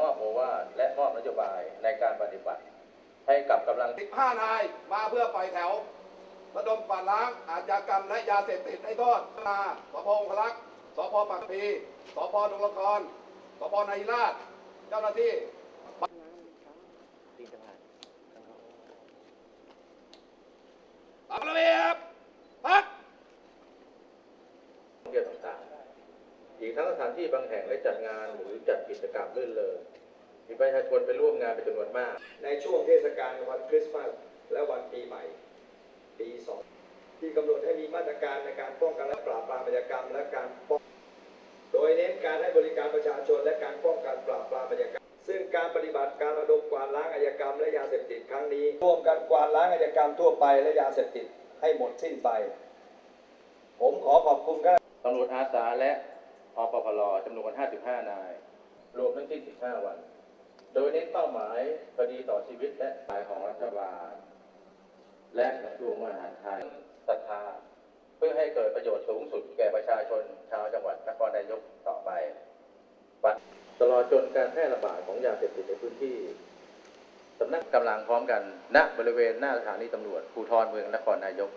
มอบโอวาทและมอบนโยบายในการปฏิบัติ ให้กับกำลัง 15 นายมาเพื่อปล่อยแถวระดมกวาดล้างอาชญากรรมและยาเสพติดให้โทษมาสพองคลักษ์สพปากพีสพดงละครสพนายิราช เจ้าหน้าที่ตามระเบียบพัก ท่องเที่ยวต่างๆ อีกทั้งสถานที่บางแห่งได้จัดงานหรือจัดกิจกรรมลื่นเริงมีประชาชนไปร่วมงานเป็นจำนวนมาก ในช่วงเทศกาลวันคริสต์มาสและวันปีใหม่ ปีสองที่กำหนดให้มีมาตรการในการป้องกันและปราบปรามอาชญากรรมและการป้องโดยเน้นการให้บริการประชาชนและการป้องกันปราบปรามอาชญากรรม ซึ่งการปฏิบัติการระดมกวาดล้างอาชญากรรมและยาเสพติดครั้งนี้ร่วมกันกวาดล้างอาชญากรรมทั่วไปและยาเสพติดให้หมดสิ้นไป ผมขอขอบคุณครับตำรวจอาสาและ อปพลจำนวน 55 นาย รวมทั้งสิ้น 15 วัน โดยเน้นเป้าหมายคดีต่อชีวิตและฝ่ายของรัฐบาล และกระทรวงมหาดไทยศรัทธาเพื่อให้เกิดประโยชน์สูงสุดแก่ประชาชนชาวจังหวัดนครนายกต่อไป ตลอดจนการแพร่ระบาดของยาเสพติดในพื้นที่สำนักกำลังพร้อมกันณบริเวณหน้าสถานีตำรวจภูธรเมืองนครนายก